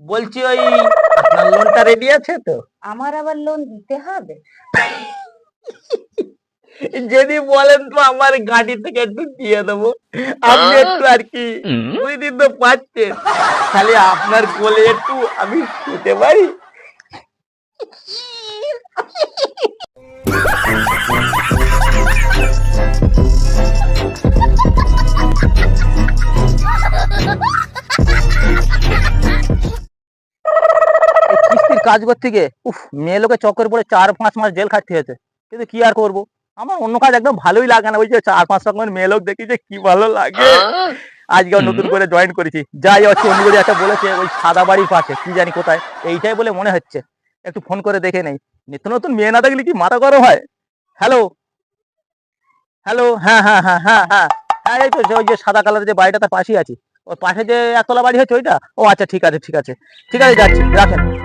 বলছি ওই আপনার লোনটা রেডি আছে তো? আমার আবার লোন দিতে হবে? যদি বলেন তো আমার গাড়ি থেকে একটু দিয়ে দেবো। আপনি একটু আর কি দুই দিন তো পাচ্ছেন। খালি আপনার কোলে একটু আমি শুতে পারি। এই কিস্তির কাজ করতে গিয়ে উফ মেয়ে লোকে চক্কর পরে চার পাঁচ মাস জেল খাটতে হয়েছে। কিন্তু কি আর করব? আমার অন্য কাজ একদম ভালোই লাগে না ওই যে চার পাঁচ রকমের মেয়ে লোক দেখি যে কি ভালো লাগে। আজকে নতুন করে জয়েন করেছি। যাই হচ্ছে অন্য একটা বলেছে ওই সাদা বাড়ির পাশে কি জানি কোথায়। এইটাই বলে মনে হচ্ছে। একটু ফোন করে দেখে নেই। নিত্য নতুন মেয়ে না দেখলে কি মাথা গরম হয়? হ্যালো হ্যালো হ্যাঁ হ্যাঁ হ্যাঁ হ্যাঁ হ্যাঁ। হ্যাঁ এই তো ওই যে সাদা কালারের যে বাড়িটা তার পাশেই আছি। ওর পাশে যে একতলা বাড়ি হচ্ছে ওইটা? ও আচ্ছা ঠিক আছে ঠিক আছে। ঠিক আছে যাচ্ছি। রাখেন।